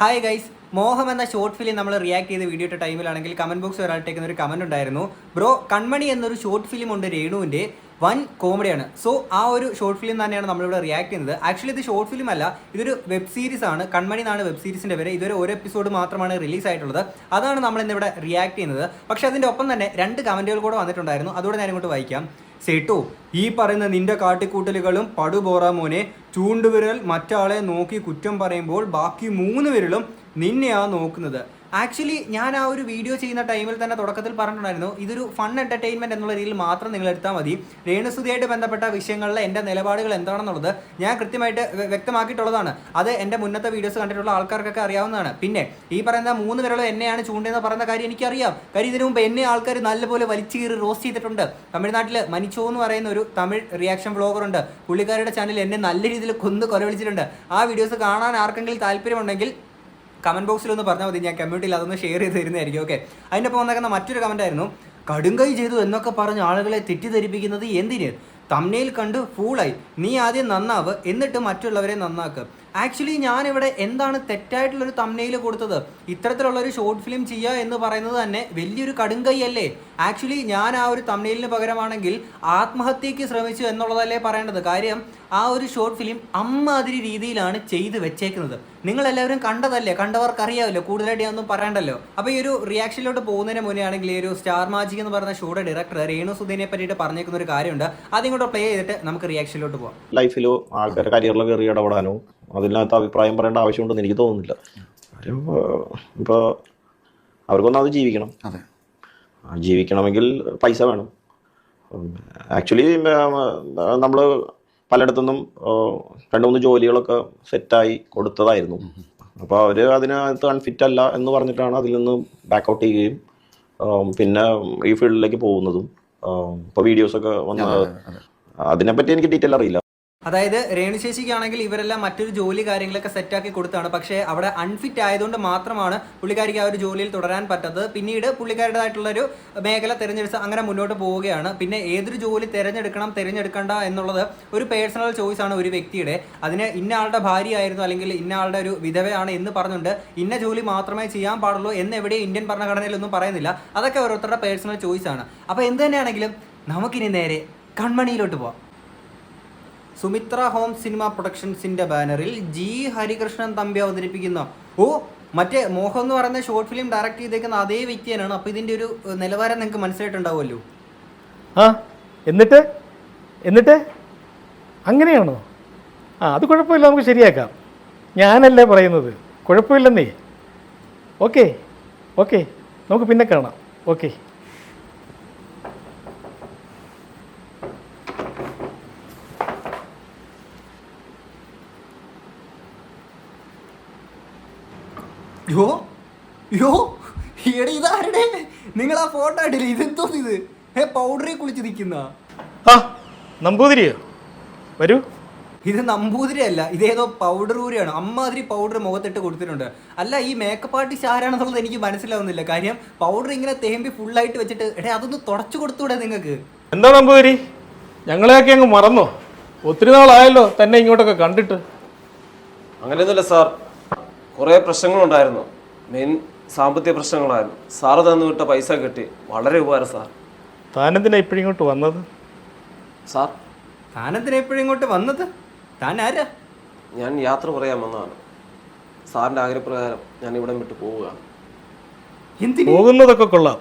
Hi guys Moham എന്ന short film നമ്മൾ react ചെയ്ത വീഡിയോ ഇട്ട ടൈമിലാണെങ്കിൽ കമന്റ് ബോക്സ് ഒരാൾട്ടേക്കുന്ന ഒരു കമന്റ് ഉണ്ടായിരുന്നു. ബ്രോ കൺമണി എന്നൊരു ഷോർട്ട് ഫിലിം ഉണ്ട് രേണുവിന്റെ. വൻ കോമഡിയാണ് സോ ആ ഒരു ഷോർട്ട് ഫിലിം തന്നെയാണ് നമ്മളിവിടെ റിയാക്ട് ചെയ്യുന്നത്. ആക്ച്വലി ഇത് ഷോർട്ട് ഫിലിം അല്ല. ഇതൊരു വെബ് സീരീസ് ആണ്. കൺമണി എന്നാണ് വെബ് സീരീസിന്റെ പേര്. ഇതൊരു ഒരു എപ്പിസോഡ് മാത്രമാണ് റിലീസ് ആയിട്ടുള്ളത്. അതാണ് നമ്മൾ ഇന്നിവിടെ റിയാക്ട് ചെയ്യുന്നത്. പക്ഷേ അതിന്റെ ഒപ്പം തന്നെ രണ്ട് കമന്റുകൾ കൂടെ വന്നിട്ടുണ്ടായിരുന്നു. അതുകൂടെ ഞാൻ ഇങ്ങോട്ട് വായിക്കാം. സേട്ടോ ഈ പറയുന്ന നിന്റെ കാട്ടിക്കൂട്ടലുകളും പടുപോറാമോനെ ചൂണ്ടുവിരൽ മറ്റാളെ നോക്കി കുറ്റം പറയുമ്പോൾ ബാക്കി മൂന്ന് വിരലും നിന്നെയാ നോക്കുന്നത്. ആക്ച്വലി ഞാൻ ആ ഒരു വീഡിയോ ചെയ്യുന്ന ടൈമിൽ തന്നെ തുടക്കത്തിൽ പറഞ്ഞിട്ടുണ്ടായിരുന്നു. ഇതൊരു ഫൺ എന്റർടൈൻമെന്റ് എന്നുള്ള രീതിയിൽ മാത്രം നിങ്ങൾ എടുത്താൽ മതി. രേണുസുതിയായിട്ട് ബന്ധപ്പെട്ട വിഷയങ്ങളിലെ എന്റെ നിലപാടുകൾ എന്താണെന്നുള്ളത് ഞാൻ കൃത്യമായിട്ട് വ്യ- വ്യക്തമാക്കിയിട്ടുള്ളതാണ്. അത് എന്റെ മുന്നത്തെ വീഡിയോസ് കണ്ടിട്ടുള്ള ആൾക്കാർക്കൊക്കെ അറിയാവുന്നതാണ്. പിന്നെ ഈ പറയുന്ന മൂന്ന് പേരുള്ള എന്നെയാണ് ചൂണ്ടെന്ന് പറയുന്ന കാര്യം എനിക്കറിയാം. കാര്യം ഇതിനു മുമ്പ് എന്നെ ആൾക്കാർ നല്ലപോലെ വലിച്ചു കീറി റോസ്റ്റ് ചെയ്തിട്ടുണ്ട്. തമിഴ്നാട്ടിൽ മനിച്ചോ എന്ന് പറയുന്ന ഒരു തമിഴ് റിയാക്ഷൻ വ്ളോഗർ ഉണ്ട്. പുള്ളിക്കാരുടെ ചാനൽ എന്നെ നല്ല രീതിയിൽ കൊന്ന് കൊലവിളിച്ചിട്ടുണ്ട്. ആ വീഡിയോസ് കാണാൻ ആർക്കെങ്കിലും താല്പര്യമുണ്ടെങ്കിൽ കമന്റ് ബോക്സിൽ ഒന്ന് പറഞ്ഞാൽ മതി. ഞാൻ കമ്മ്യൂണിറ്റിയിൽ അതൊന്ന് ഷെയർ ചെയ്ത് തരുന്നതായിരിക്കും. ഓക്കെ അതിന്റെ ഒപ്പം വന്നേക്കുന്ന മറ്റൊരു കമന്റ് ആയിരുന്നു. കടുങ്കൈ ചെയ്തു എന്നൊക്കെ പറഞ്ഞ് ആളുകളെ തെറ്റിദ്ധരിപ്പിക്കുന്നത് എന്തിന്? തമ്മിൽ കണ്ട് ഫൂളായി നീ ആദ്യം നന്നാവ് എന്നിട്ട് മറ്റുള്ളവരെ നന്നാക്ക്. ആക്ച്വലി ഞാൻ ഇവിടെ എന്താണ് തെറ്റായിട്ടുള്ളൊരു തമ്നയിൽ കൊടുത്തത്? ഇത്തരത്തിലുള്ള ഒരു ഷോർട്ട് ഫിലിം ചെയ്യുക എന്ന് പറയുന്നത് തന്നെ വലിയൊരു കടുങ്കൈ അല്ലേ ആക്ച്വലി ഞാൻ ആ ഒരു തമ്നയിലിന് പകരമാണെങ്കിൽ ആത്മഹത്യയ്ക്ക് ശ്രമിച്ചു എന്നുള്ളതല്ലേ പറയേണ്ടത്. കാര്യം ആ ഒരു ഷോർട്ട് ഫിലിം അമ്മാതിരി രീതിയിലാണ് ചെയ്ത് വെച്ചേക്കുന്നത്. നിങ്ങൾ എല്ലാവരും കണ്ടതല്ലേ? കണ്ടവർക്ക് അറിയാമല്ലോ കൂടുതലായിട്ട് ഞാനൊന്നും പറയണ്ടല്ലോ? അപ്പോൾ ഈ ഒരു റിയാക്ഷനിലോട്ട് പോകുന്നതിന് മുന്നേ ആണെങ്കിൽ ഈ ഒരു സ്റ്റാർ മാജിക് എന്ന് പറയുന്ന ഷോയുടെ ഡയറക്ടർ രേണു സുധീനെ പറ്റിയിട്ട് പറഞ്ഞേക്കുന്ന ഒരു കാര്യമുണ്ട്. അതിങ്ങോട്ട് പ്ലേ ചെയ്തിട്ട് നമുക്ക് റിയാക്ഷനിലോട്ട് പോകാം ലൈഫിലോ ആൾക്കാരുടെ കരിയറിലോ കയറി ഇടപെടാനോ അതിനകത്ത് അഭിപ്രായം പറയേണ്ട ആവശ്യമുണ്ടെന്ന് എനിക്ക് തോന്നുന്നില്ല. ഇപ്പോൾ അവർക്കൊന്നും അത് ജീവിക്കണം. അതെ. ജീവിക്കണമെങ്കിൽ പൈസ വേണം. ആക്ച്വലി നമ്മൾ പലയിടത്തുനിന്നും രണ്ട് മൂന്ന് ജോലികളൊക്കെ സെറ്റായി കൊടുത്തതായിരുന്നു. അപ്പോൾ അവർ അതിനകത്ത് അൺഫിറ്റ് അല്ല എന്ന് പറഞ്ഞിട്ടാണ് അതിൽ നിന്ന് ബാക്ക് ഔട്ട് ചെയ്യുകയും പിന്നെ ഈ ഫീൽഡിലേക്ക് പോകുന്നതും ഇപ്പോൾ വീഡിയോസൊക്കെ വന്ന് അതിനെപ്പറ്റി എനിക്ക് ഡീറ്റെയിൽ അറിയില്ല. അതായത് രേണു ചേച്ചിക്കാണെങ്കിൽ ഇവരെല്ലാം മറ്റൊരു ജോലി കാര്യങ്ങളൊക്കെ സെറ്റാക്കി കൊടുത്താണ്. പക്ഷേ അവിടെ അൺഫിറ്റ് ആയതുകൊണ്ട് മാത്രമാണ് പുള്ളിക്കാരിക്ക് ആ ഒരു ജോലിയിൽ തുടരാൻ പറ്റാത്തത്. പിന്നീട് പുള്ളിക്കാരുടേതായിട്ടുള്ള ഒരു മേഖല തിരഞ്ഞെടുത്ത് അങ്ങനെ മുന്നോട്ട് പോവുകയാണ്. പിന്നെ ഏതൊരു ജോലി തിരഞ്ഞെടുക്കണം തിരഞ്ഞെടുക്കണ്ട എന്നുള്ളത് ഒരു പേഴ്സണൽ ചോയ്സ് ആണ് ഒരു വ്യക്തിയുടെ. അതിന് ഇന്ന ആളുടെ ഭാര്യയായിരുന്നു അല്ലെങ്കിൽ ഇന്ന ആളുടെ ഒരു വിധവയാണ് എന്ന് പറഞ്ഞുകൊണ്ട് ഇന്ന ജോലി മാത്രമേ ചെയ്യാൻ പാടുള്ളൂ എന്ന് എവിടെ ഇന്ത്യൻ ഭരണഘടനയിലൊന്നും പറയുന്നില്ല. അതൊക്കെ ഓരോരുത്തരുടെ പേഴ്സണൽ ചോയ്സ് ആണ്. അപ്പോൾ എന്ത് തന്നെയാണെങ്കിലും നമുക്കിനി നേരെ കൺമണിയിലോട്ട് പോവാം. സുമിത്ര ഹോം സിനിമ പ്രൊഡക്ഷൻസിന്റെ ബാനറിൽ ജി ഹരികൃഷ്ണൻ തമ്പി അവതരിപ്പിക്കുന്ന. ഓ മറ്റേ മോഹൻ എന്ന് പറയുന്ന ഷോർട്ട് ഫിലിം ഡയറക്റ്റ് ചെയ്തേക്കുന്ന അതേ വ്യക്തി തന്നെയാണ് അപ്പോൾ ഇതിന്റെ ഒരു നിലവാരം നിങ്ങൾക്ക് മനസ്സിലായിട്ടുണ്ടാവുമല്ലോ. ആ എന്നിട്ട്? എന്നിട്ട്? അങ്ങനെയാണോ? ആ അത് കുഴപ്പമില്ല നമുക്ക് ശരിയാക്കാം. ഞാനല്ലേ പറയുന്നത്? കുഴപ്പമില്ലെന്നേ. ഓക്കെ ഓക്കെ നമുക്ക് പിന്നെ കാണാം. ഓക്കെ. യോ? യോ? എടി ഇതാരുടെ? നിങ്ങൾ ആ ഫോട്ടോ ഇട്ടില്ല ഇതെന്തോ ഇത് ഏ പൗഡറിൽ കുളിച്ച് നിൽക്കുന്ന? ആ നമ്പൂതിരിയോ? വരൂ. ഇത് നമ്പൂതിരി അല്ല ഇതേതോ പൗഡർ ഊരിയാണ്. അമ്മാതിരി പൗഡർ മുഖത്തിട്ട് കൊടുത്തിട്ടുണ്ട്. അല്ല ഈ മേക്കപ്പ് ആർട്ടിസ്റ്റ് ആരാണെന്നുള്ളത് എനിക്ക് മനസ്സിലാവുന്നില്ല. കാര്യം പൗഡർ ഇങ്ങനെ തേമ്പി ഫുള്ളായിട്ട് വെച്ചിട്ട് എടേ അതൊന്ന് തുടച്ചു കൊടുത്തൂടെ നിങ്ങൾക്ക് എന്താ നമ്പൂതിരി? ഞങ്ങളെയൊക്കെ അങ്ങ് മറന്നോ? ഒത്തിരി നാളായല്ലോ തന്നെ ഇങ്ങോട്ടൊക്കെ കണ്ടിട്ട്. അങ്ങനെയൊന്നുമില്ല സാർ കുറേ പ്രശ്നങ്ങളുണ്ടായിരുന്നു. മെയിൻ സാമ്പത്തിക പ്രശ്നങ്ങളായിരുന്നു സാറ് തന്നു വിട്ട പൈസ കിട്ടി. വളരെ ഉപകാരം സാർ. താനെന്തിനാ ഇപ്പോഴിങ്ങോട്ട് വന്നത്? സാർ? താനെന്തിനാ ഇപ്പോഴിങ്ങോട്ട് ഇങ്ങോട്ട് വന്നത്? താൻ ആരാ ഞാൻ യാത്ര പറയാൻ വന്നതാണ്. സാറിന്റെ ആഗ്രഹപ്രകാരം ഞാൻ ഇവിടെ വിട്ട് പോവുകയാണ്. എന്തിന്? പോകുന്നതൊക്കെ കൊള്ളാം.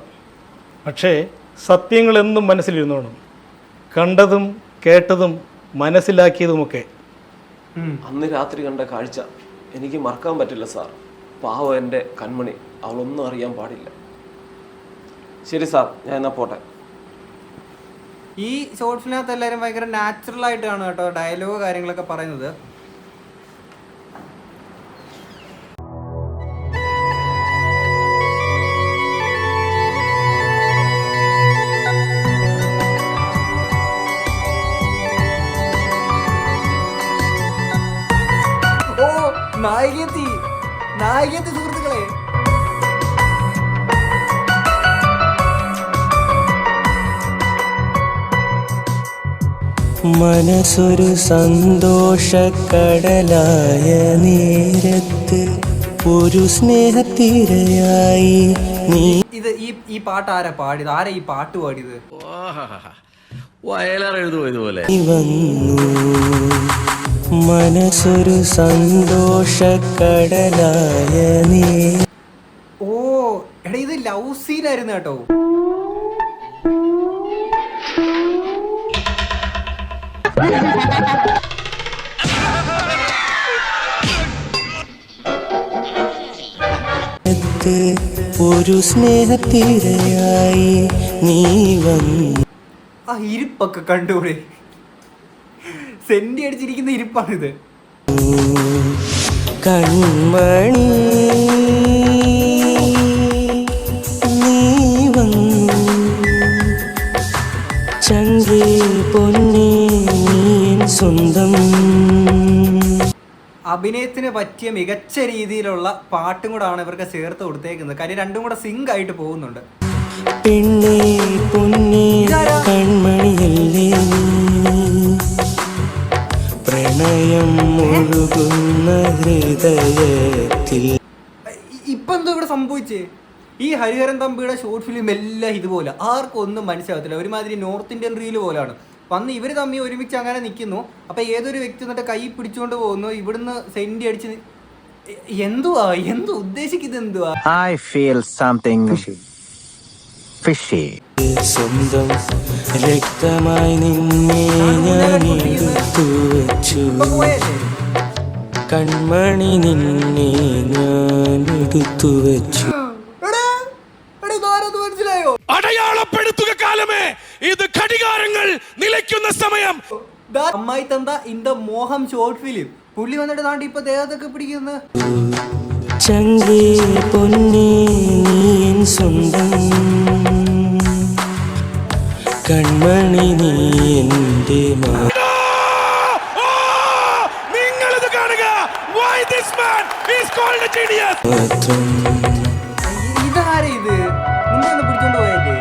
പക്ഷേ സത്യങ്ങൾ എന്നും മനസ്സിലിരുന്നോണം. കണ്ടതും കേട്ടതും മനസ്സിലാക്കിയതുമൊക്കെ. അന്ന് രാത്രി കണ്ട കാഴ്ച. എനിക്ക് മറക്കാൻ പറ്റില്ല സാർ. പാവ എന്റെ കൺമണി. അവളൊന്നും അറിയാൻ പാടില്ല. ശരി സാർ ഞാൻ എന്നാൽ പോട്ടെ. ഈ ഷോർട്ട് ഫിലിനകത്ത് എല്ലാവരും ഭയങ്കര നാച്ചുറൽ ആയിട്ടാണ് കേട്ടോ ഡയലോഗ് കാര്യങ്ങളൊക്കെ പറയുന്നത്. നായികത്തി സുഹൃത്തുക്കളെ. മനസ്സൊരു സന്തോഷക്കടലായ നേരത്ത് ഒരു സ്നേഹത്തിരയായി നീ ഇത് ഈ ഈ പാട്ട് ആരാ പാടിയത്? ആരാ ഈ പാട്ട് പാടിയത്? വയലാർ എഴുതുപോയതുപോലെ വന്നു. മനസ്സൊരു സന്തോഷക്കടലായ നീ. ഓ എടാ ഇത് ലവ് സീൻ ആയിരുന്നു കേട്ടോ. ഒരു സ്നേഹത്തിരയായി നീ വന്നു. ആ ഇരിപ്പൊക്കെ കണ്ടൂടെ. സെന്റി അടിച്ചിരിക്കുന്ന ഇരിപ്പാണിത്. കൺമണി പൊന്നേ സ്വന്തം. അഭിനയത്തിന് പറ്റിയ മികച്ച രീതിയിലുള്ള പാട്ടും കൂടാണ് ഇവർക്ക് ചേർത്ത് കൊടുത്തേക്കുന്നത്. കാര്യം രണ്ടും കൂടെ സിങ്ക് ആയിട്ട് പോകുന്നുണ്ട്. പെണ്ണേ പൊന്നേ കൺമണിയല്ലേ? പ്രണയം ഹൃദയത്തിൽ. ഇപ്പൊ എന്തോ ഇവിടെ സംഭവിച്ചേ? ഈ ഹരിഹരൻ തമ്പിയുടെ ഷോർട്ട് ഫിലിം എല്ലാം ഇതുപോലെ. ആർക്കും ഒന്നും മനസ്സിലാവത്തില്ല. ഒരുമാതിരി നോർത്ത് ഇന്ത്യൻ റീൽ പോലാണ്. വന്ന് ഇവർ തമ്മിൽ ഒരുമിച്ച് അങ്ങനെ നിൽക്കുന്നു അപ്പൊ ഏതൊരു വ്യക്തി എന്നിട്ട് കൈ പിടിച്ചുകൊണ്ട് പോകുന്നു? ഇവിടുന്ന് സെന്റി അടിച്ച് എന്തുവാ? എന്തു ഉദ്ദേശിക്കുന്നത് എന്തുവാ ഐ ഫീൽ സംതിങ് fishy. സ്വന്തം രക്തമായി നിന്നെ ഞാൻ എടുത്തു വെച്ചു. കൺമണി നിന്നെ ഞാൻ എടുത്തു വെച്ചു. എടാ, എടാ, ഇതാരെന്ന് മനസ്സിലായോ? അടയാളപ്പെടുത്തുക കാലമേ. ഇത് ഘടികാരങ്ങൾ നിലയ്ക്കുന്ന സമയം. അമ്മായി തന്ത in the Moham short film. പുള്ളി വന്നിട്ട് താണ്ട് ഇപ്പൊ ദേഹത്തൊക്കെ പിടിക്കുന്ന. ചങ്കേ പൊന്നേ നീ സ്വന്തം കൺമണി നീ എന്റെ നിങ്ങൾ ഇത് കാണുക. Why this man? Is called a genius. മാത്രം ഇതാരാ ഇത്? മുമ്പേ ഒന്ന് പിടിച്ചോണ്ട് പോയല്ലേ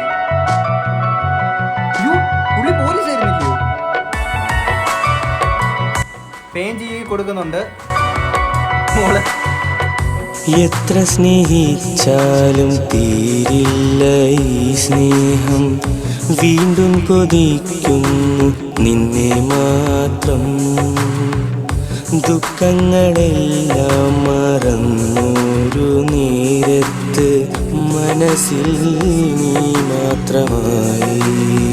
യ്യോ, പുള്ളി പോലീസ് ആയിരുന്നില്ലയോ പേൻ കൊടുക്കുന്നുണ്ട്. മോൾ എത്ര സ്നേഹിച്ചാലും തീരില്ല ഈ സ്നേഹം. വീണ്ടും കൊതിക്കുന്നു നിന്നെ മാത്രം. ദുഃഖങ്ങളെല്ലാം മറന്നൊരു നേരത്ത് മനസ്സിൽ നീ മാത്രമായി.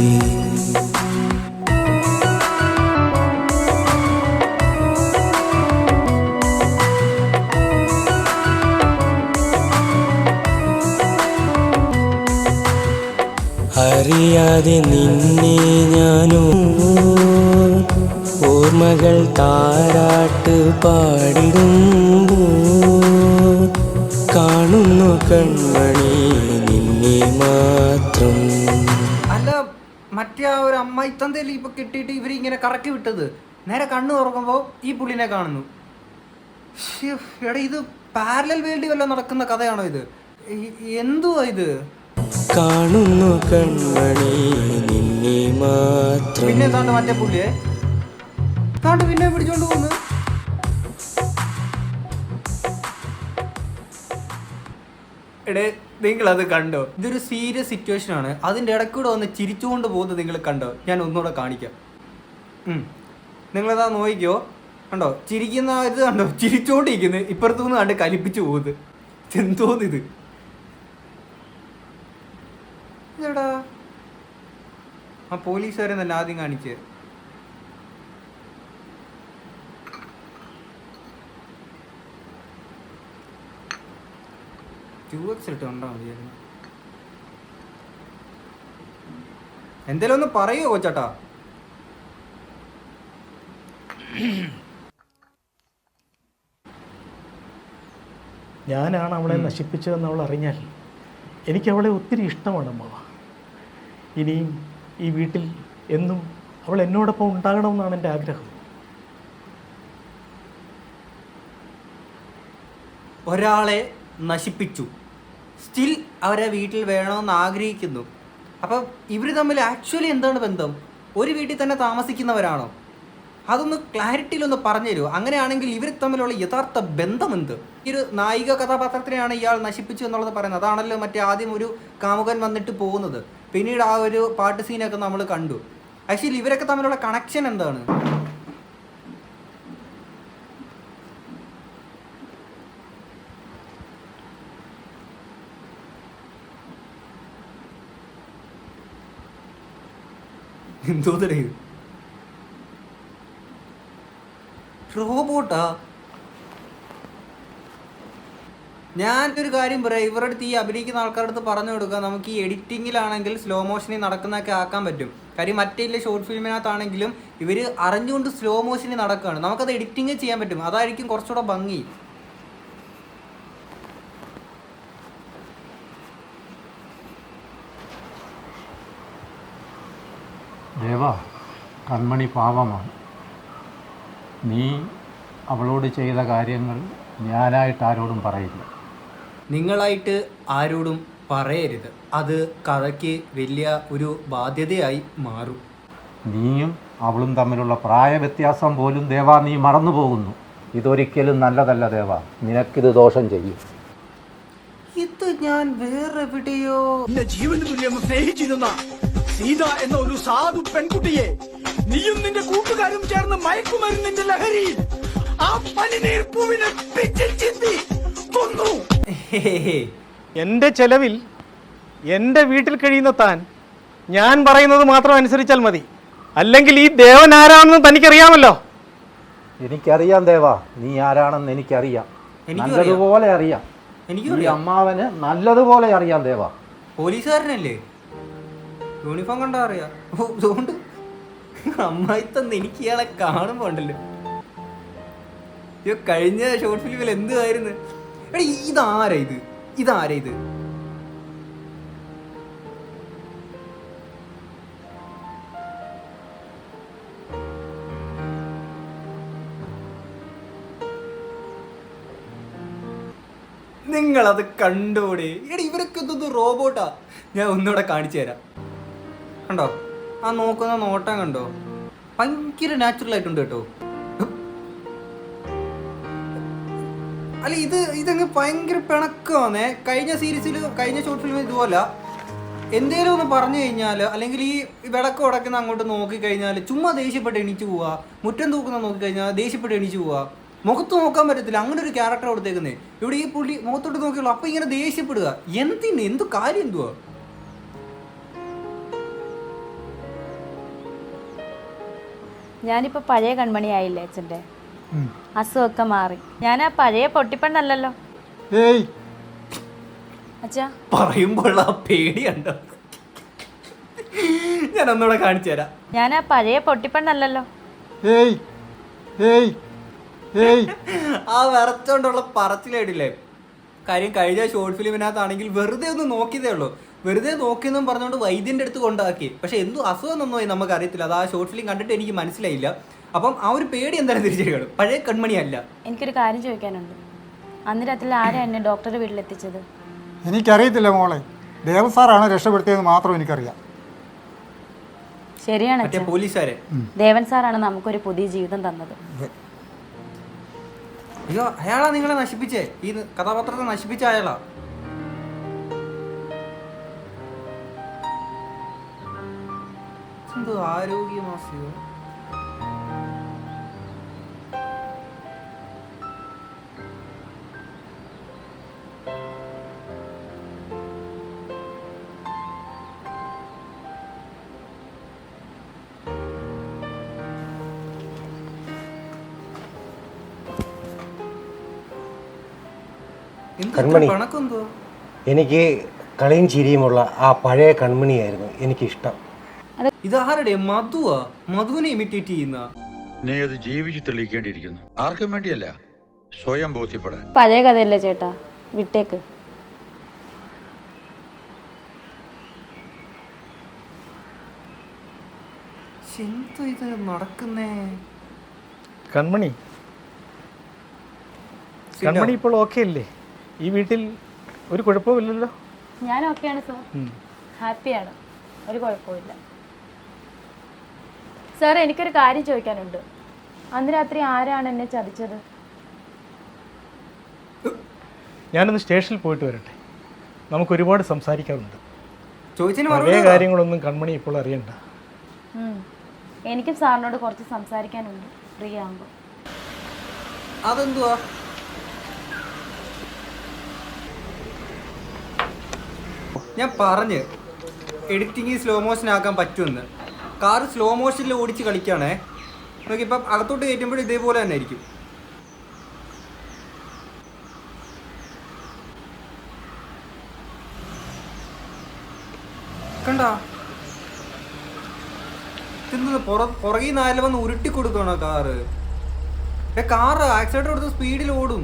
അറിയാതെ നിന്നെ ഞാനോ? ഓർമ്മകൾ താരാട്ട് പാടിടുമ്പോ കാണുന്നു കൺമണി നിന്നെ മാത്രം. അല്ല മറ്റേ ആ ഒരു അമ്മായി തന്തയിൽ ഇപ്പൊ കിട്ടിയിട്ട് ഇവർ ഇങ്ങനെ കറക്കി വിട്ടത്. നേരെ കണ്ണു തുറക്കുമ്പോ ഈ പുള്ളിനെ കാണുന്നു. എടാ ഇത് പാരലൽ വേൾഡിൽ വല്ല നടക്കുന്ന കഥയാണോ ഇത്? എന്തുവാ ഇത്? കാണുന്നു കൺമണി നിന്നെ മാത്രം. പിന്നെ താണ്ട് മറ്റേ പുള്ളിയെ? താണ്ട് പിന്നെ പിടിച്ചോണ്ട് പോകുന്നു എടേ നിങ്ങൾ അത് കണ്ടോ? ഇതൊരു സീരിയസ് സിറ്റുവേഷൻ ആണ്. അതിന്റെ ഇടയ്ക്കൂടെ വന്ന് ചിരിച്ചുകൊണ്ട് പോകുന്നത് നിങ്ങൾ കണ്ടോ? ഞാൻ ഒന്നുകൂടെ കാണിക്കാം. ഉം. നിങ്ങളതാ നോക്കിയോ കണ്ടോ? ചിരിക്കുന്ന ഇത് കണ്ടോ? ചിരിച്ചോണ്ടിരിക്കുന്നത് ഇപ്പുറത്തുനിന്ന് കണ്ട് കലിപ്പിച്ചു പോകുന്നത്. എന്തോന്ന് ഇത് ഇതെടാ ആ പോലീസുകാരെ നല്ല ആദ്യം കാണിച്ച്? ടു എക്സ് ഇട്ട് കണ്ടാ മതിയായിരുന്നു. എന്തേലും ഒന്ന് പറയൂ കൊച്ചാട്ടാ? ഞാനാണ് അവളെ നശിപ്പിച്ചതെന്ന് അവൾ അറിഞ്ഞാൽ എനിക്ക് അവളെ ഒത്തിരി ഇഷ്ടമാണ് അമ്മ ഇനിയും ഈ വീട്ടിൽ എന്നും അവൾ എന്നോടൊപ്പം ഉണ്ടാകണമെന്നാണ് എന്റെ ആഗ്രഹം. ഒരാളെ നശിപ്പിച്ചു. സ്റ്റിൽ അവരെ വീട്ടിൽ വേണമെന്ന് ആഗ്രഹിക്കുന്നു. അപ്പം ഇവർ തമ്മിൽ ആക്ച്വലി എന്താണ് ബന്ധം? ഒരു വീട്ടിൽ തന്നെ താമസിക്കുന്നവരാണോ? അതൊന്ന് ക്ലാരിറ്റിയിലൊന്ന് പറഞ്ഞു തരുമോ അങ്ങനെയാണെങ്കിൽ ഇവർ തമ്മിലുള്ള യഥാർത്ഥ ബന്ധം എന്ത്? ഈ ഒരു നായിക കഥാപാത്രത്തിനെയാണ് ഇയാൾ നശിപ്പിച്ചു എന്നുള്ളത് പറയുന്നത്. അതാണല്ലോ മറ്റേ ആദ്യം ഒരു കാമുകൻ വന്നിട്ട് പോകുന്നത്. പിന്നീട് ആ ഒരു പാട്ട് സീനൊക്കെ നമ്മൾ കണ്ടു. ആക്ച്വലി ഇവരൊക്കെ തമ്മിലുള്ള കണക്ഷൻ എന്താണ്? എന്തോ ഇത് റോബോട്ടാ ഞാൻ ഒരു കാര്യം പറയാം. ഇവരുടെ അടുത്ത് ഈ അഭിനയിക്കുന്ന ആൾക്കാരുടെ അടുത്ത് പറഞ്ഞു കൊടുക്കുക. നമുക്ക് ഈ എഡിറ്റിങ്ങിലാണെങ്കിൽ സ്ലോ മോഷനിൽ നടക്കുന്നതൊക്കെ ആക്കാൻ പറ്റും. കാര്യം മറ്റേ ഷോർട്ട് ഫിലിമിനകത്താണെങ്കിലും ഇവർ അറിഞ്ഞുകൊണ്ട് സ്ലോ മോഷനിൽ നടക്കുകയാണ്. നമുക്കത് എഡിറ്റിംഗ് ചെയ്യാൻ പറ്റും. അതായിരിക്കും കുറച്ചുകൂടെ ഭംഗി. കൺമണി പാവമാണ്. നീ അവളോട് ചെയ്ത കാര്യങ്ങൾ ഞാനായിട്ട് ആരോടും പറയില്ല. നിങ്ങളായിട്ട് ആരോടും പറയരുത്. അത് കഥയ്ക്ക് വലിയ ഒരു ബാധ്യതയായി മാറും. നീയും അവളും തമ്മിലുള്ള പ്രായ വ്യത്യാസം പോലും ദേവ നീ മറന്നു പോകുന്നു ഇതൊരിക്കലും നല്ലതല്ല ദേവ. നിനക്കിത് ദോഷം ചെയ്യും. ഇത് ഞാൻ വേറെവിടെയോ എന്റെ ജീവന് തുല്യം സ്നേഹിച്ചിരുന്ന സീത എന്ന ഒരു സാധു പെൺകുട്ടിയെ നീയും നിന്റെ കൂട്ടുകാരും ചേർന്ന് മയക്കുമരുന്നിന്റെ ലഹരിയിൽ ആ പനിനീർ പൂവിനെ പിച്ചിൽ. എന്റെ ചെലവിൽ എന്റെ വീട്ടിൽ കഴിയുന്ന താൻ ഞാൻ പറയുന്നത് മാത്രം അനുസരിച്ചാൽ മതി. അല്ലെങ്കിൽ ഈ ദേവൻ ആരാണെന്ന് തനിക്കറിയാമല്ലോ. എനിക്കറിയാം ദേവാ. നീ ആരാണെന്ന് എനിക്കറിയാം. നല്ലതുപോലെ അറിയാം. എനിക്കും ഈ അമ്മാവന് നല്ലതുപോലെ അറിയാം ദേവ. പോലീസുകാരനല്ലേ? യൂണിഫോം കണ്ടാ അറിയാം. അതുകൊണ്ട് അമ്മായി തന്നെ എനിക്ക് ഇയാളെ കാണുമ്പോണ്ടല്ലോ കഴിഞ്ഞ ഷോർട്ട് ഫിലിമിൽ എന്തുമായിരുന്നു എടാ ഇതാരാ ഇത്? ഇതാരാ ഇത്? നിങ്ങളത് കണ്ടോടെ? എടി ഇവരൊക്കെ എന്തോ റോബോട്ടാ. ഞാൻ ഒന്നുകൂടെ കാണിച്ചു തരാം. കണ്ടോ? ആ നോക്കുന്ന നോട്ടം കണ്ടോ? ഭയങ്കര നാച്ചുറൽ ആയിട്ടുണ്ട് കേട്ടോ. അല്ല ഇത് ഇതങ്ങ് ഭയങ്കര പിണക്കമാന്നേ. കഴിഞ്ഞ സീരീസിൽ കഴിഞ്ഞ ഷോർട്ട് ഫിലിമിൽ ഇതുപോലെ എന്തേലും ഒന്ന് പറഞ്ഞു കഴിഞ്ഞാൽ അല്ലെങ്കിൽ ഈ വിളക്ക് ഉടക്കുന്ന അങ്ങോട്ട് നോക്കി കഴിഞ്ഞാൽ ചുമ്മാ ദേഷ്യപ്പെട്ട് എണീച്ച് പോവുക മുറ്റം തൂക്കുന്ന നോക്കി കഴിഞ്ഞാൽ ദേഷ്യപ്പെട്ട് എണീച്ച് പോവുക മുഖത്ത് നോക്കാൻ പറ്റത്തില്ല. അങ്ങനെ ഒരു ക്യാരക്ടർ കൊടുത്തേക്കുന്നേ ഇവിടെ ഈ പുള്ളി മുഖത്തോട്ട് നോക്കിയുള്ളൂ. അപ്പൊ ഇങ്ങനെ ദേഷ്യപ്പെടുക. എന്തിന്? എന്ത് കാര്യം എന്തുവാ? ഞാനിപ്പോ പഴയ കൺമണിയായില്ലേ അച്ഛന്റെ? അസുഖമൊക്കെ മാറി. ഞാൻ ആ പഴയ പൊട്ടിപ്പണ്ടല്ലോ ഏയ്. അച്ഛാ. പറയുമ്പോൾ ആ പേടിയുണ്ടോ ഞാൻ ഒന്നുകൂടെ കാണിച്ചു തരാം. ഞാൻ ആ പഴയ പൊട്ടിപ്പണ്ടല്ലോ ഏയ്. ഏയ്. ഏയ്. ആ വിറച്ചോണ്ടുള്ള പറച്ചിലേടില്ലേ? കാര്യം കഴിഞ്ഞ ഷോർട്ട് ഫിലിമിനകത്താണെങ്കിൽ വെറുതെ ഒന്ന് നോക്കിയതേ ഉള്ളൂ. വെറുതെ നോക്കിയെന്നും പറഞ്ഞുകൊണ്ട് വൈദ്യന്റെ അടുത്ത് കൊണ്ടാക്കി. പക്ഷെ എന്തു അസുഖം എന്നൊന്നും നമുക്ക് അറിയത്തില്ല അത് ആ ഷോർട്ട് ഫിലിം കണ്ടിട്ട് എനിക്ക് മനസ്സിലായില്ല. അപ്പം ആ ഒരു പേടി എന്തായാലും തിരിച്ചറിയണം പഴയ കൺമണിയല്ല. എനിക്കൊരു കാര്യം ചോദിക്കാനുണ്ട്. അന്ന് രാത്രി ആരാ എന്നെ ഡോക്ടറുടെ വീട്ടിലെത്തിച്ചത്? എനിക്കറിയത്തില്ല മോളെ. ദേവസാറാണ് രക്ഷപ്പെടുത്തിയത് മാത്രം എനിക്കറിയാം. ശരിയാണ് മറ്റേ അച്ഛാ പോലീസുകാരെ. ദേവൻ സാറാണ് നമുക്കൊരു പുതിയ ജീവിതം തന്നത്. അയ്യോ അയാളാ നിങ്ങളെ നശിപ്പിച്ചേ? ഈ കഥാപാത്രത്തെ നശിപ്പിച്ച അയാളാ? എന്തോ ആരോഗ്യമാസിയോ കൺമണി. എനിക്ക് കളിയും ചിരിയുമുള്ള ആ പഴയ കൺമണിയായിരുന്നു എനിക്കിഷ്ടം. ഇതാരുടെ മധുവാ? മധുവിനെ ഇമിറ്റേറ്റ് ചെയ്യുന്ന? നീ അത് ജീവിച്ച് തെളിയിക്കേണ്ടിയിരിക്കുന്നു. ആർക്കും വേണ്ടിയല്ല. സ്വയം ബോധ്യപ്പെടാൻ. പഴയ കഥയല്ലേ ചേട്ടാ? വിട്ടേക്ക്. എന്തോ ഇത് നടക്കുന്നേ? കൺമണി. കൺമണി ഇപ്പോൾ ഓക്കെ അല്ലേ? ഈ വീട്ടിൽ ഒരു കുഴപ്പമില്ലല്ലോ ഞാൻ ഓക്കെയാണ് സർ. ഹാപ്പിയാണ്. ഒരു കുഴപ്പമില്ല സാർ എനിക്കൊരു കാര്യം ചോദിക്കാനുണ്ട്. അന്ന് രാത്രി ആരാണ് എന്നെ ചതിച്ചത്? ഞാനൊന്ന് സ്റ്റേഷനിൽ പോയിട്ട് വരട്ടെ. നമുക്ക് ഒരുപാട് സംസാരിക്കാറുണ്ട്. പഴയ കാര്യങ്ങളൊന്നും കൺമണി ഇപ്പോൾ അറിയണ്ട. എനിക്കും സാറിനോട് കുറച്ച് സംസാരിക്കാനുണ്ട്. ഫ്രീ ആകുമ്പോൾ അതെന്തുവാ? ഞാൻ പറഞ്ഞ് എഡിറ്റിംഗ് സ്ലോ മോഷൻ ആക്കാൻ പറ്റുമെന്ന്. കാർ സ്ലോ മോഷനിൽ ഓടിച്ച് കളിക്കുകയാണേ നോക്കിയപ്പം അകത്തോട്ട് കയറ്റുമ്പോൾ ഇതേപോലെ തന്നെ ആയിരിക്കും. കണ്ട? തിന്നത് പുറ പുറകിൽ നാല് വന്ന് ഉരുട്ടി കൊടുക്കണോ കാറ് കാറ് ആക്സിഡന്റ് കൊടുത്ത് സ്പീഡിൽ ഓടും.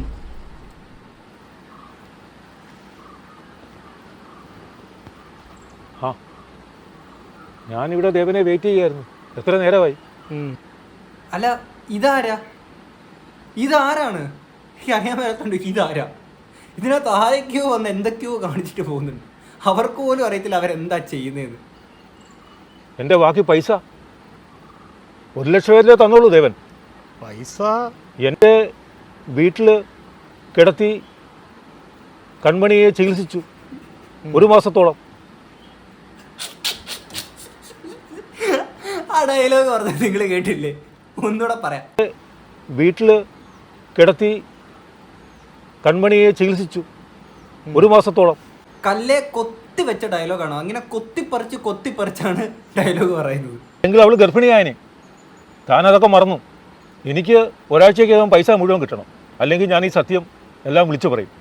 ഞാനിവിടെ ദേവനെ വെയിറ്റ് ചെയ്യായിരുന്നു. എത്ര നേരമായി? അല്ല ഇതാരാ? ഇതാരാണ്? അറിയാൻ മേലത്തുണ്ട് ഇതാരാ? ഇതിനകത്ത് ആരൊക്കെയോ വന്ന് എന്തൊക്കെയോ കാണിച്ചിട്ട് പോകുന്നുണ്ട്. അവർക്ക് പോലും അറിയത്തില്ല അവരെന്താ ചെയ്യുന്നതെന്ന് എന്റെ ബാക്കി പൈസ? ഒരു ലക്ഷം പേരിലേ തന്നോളൂ ദേവൻ. പൈസ? എന്റെ വീട്ടിൽ കിടത്തി കൺമണിയെ ചികിത്സിച്ചു. ഒരു മാസത്തോളം ആ ഡയലോഗ് പറഞ്ഞത് നിങ്ങൾ കേട്ടില്ലേ? ഒന്നുകൂടെ പറയാം. വീട്ടിൽ കിടത്തി കൺമണിയെ ചികിത്സിച്ചു. ഒരു മാസത്തോളം. കല്ലേ കൊത്തി വെച്ച ഡയലോഗാണോ അങ്ങനെ കൊത്തിപ്പറിച്ച് കൊത്തിപ്പറിച്ചാണ് ഡയലോഗ് പറയുന്നത്. എങ്കിൽ അവൾ ഗർഭിണിയായനെ. താൻ അതൊക്കെ മറന്നു. എനിക്ക് ഒരാഴ്ചയ്ക്കകം പൈസ മുഴുവൻ കിട്ടണം. അല്ലെങ്കിൽ ഞാൻ ഈ സത്യം എല്ലാം വിളിച്ചു പറയും.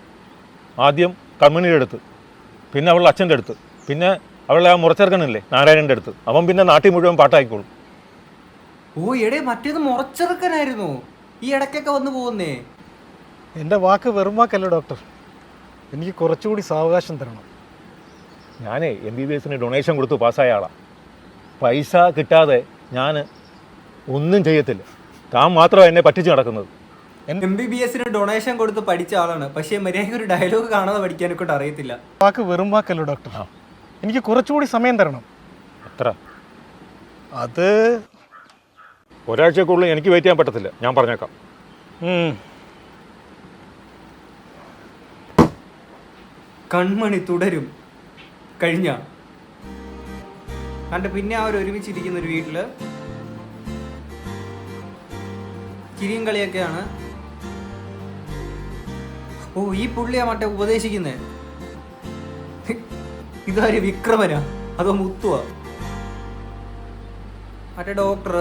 ആദ്യം കൺമണിയുടെ അടുത്ത് പിന്നെ അവളുടെ അച്ഛന്റെ അടുത്ത് പിന്നെ അവളെ ആ മുറച്ചെറുക്കണില്ലേ നാരായണന്റെ അടുത്ത്. അവൻ പിന്നെ നാട്ടിൽ മുഴുവൻ പാട്ടായിക്കോളും. ഓ എടേ മറ്റേത് മുറച്ചെറുക്കനായിരുന്നു. ഈ ഇടയ്ക്കൊക്കെ വന്നു പോകുന്നേ. എന്റെ വാക്ക് വെറും വാക്കല്ല ഡോക്ടർ? എനിക്ക് കുറച്ചുകൂടി സാവകാശം തരണം. ഞാനേ എം ബി ബി എസിന് ഡൊണേഷൻ കൊടുത്ത് പാസ്സായ ആളാണ് പൈസ കിട്ടാതെ ഞാൻ ഒന്നും ചെയ്യത്തില്ല. താൻ മാത്രമാണ് എന്നെ പറ്റിച്ച് നടക്കുന്നത്. എം ബി ബി എസിന് ഡൊണേഷൻ കൊടുത്ത് പഠിച്ച ആളാണ്. പക്ഷേ മര്യാദയ്ക്ക് ഒരു ഡയലോഗ് കാണാതെ പഠിക്കാൻ കൊണ്ട് അറിയത്തില്ല. വാക്ക് വെറും വാക്കല്ല ഡോക്ടർ എനിക്ക് കുറച്ചുകൂടി സമയം തരണം. അത്ര. അത് ഒരാഴ്ചക്കുള്ളിൽ എനിക്ക് വെയിറ്റ് ചെയ്യാൻ പറ്റത്തില്ല. ഞാൻ പറഞ്ഞേക്കാം. കൺമണി തുടരും. കഴിഞ്ഞ. കണ്ട് പിന്നെ അവർ ഒരുമിച്ചിരിക്കുന്ന ഒരു വീട്ടിൽ ചിരിയും കളിയൊക്കെയാണ്. ഓ ഈ പുള്ളിയാ മറ്റേ ഉപദേശിക്കുന്നേ? ഇതാര് വിക്രമനാ? അതോ മുത്തുവാ? മറ്റേ ഡോക്ടർ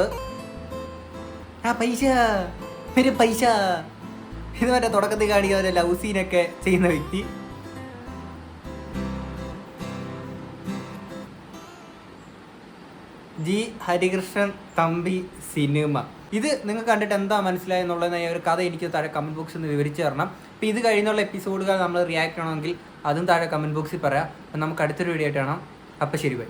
ആ പൈസ. ഒരു പൈസ. ഇത് മറ്റേ തുടക്കത്തിൽ കാണിക്കുന്ന ലവ് സീനൊക്കെ ചെയ്യുന്ന വ്യക്തി. G Harikrishnan Thampi cinema. ഇത് നിങ്ങൾ കണ്ടിട്ട് എന്താ മനസ്സിലായെന്നുള്ളത് ഒരു കഥ എനിക്ക് താഴെ കമന്റ് ബോക്സിൽ നിന്ന് വിവരിച്ചു തരണം. അപ്പോൾ ഇത് കഴിഞ്ഞുള്ള എപ്പിസോഡുകൾ നമ്മൾ റിയാക്ട് ചെയ്യണമെങ്കിൽ അതും താഴെ കമന്റ് ബോക്സിൽ പറയാം. അപ്പം നമുക്ക് അടുത്തൊരു വീഡിയോ ആയിട്ട് കാണാം. അപ്പം ശരി ബൈ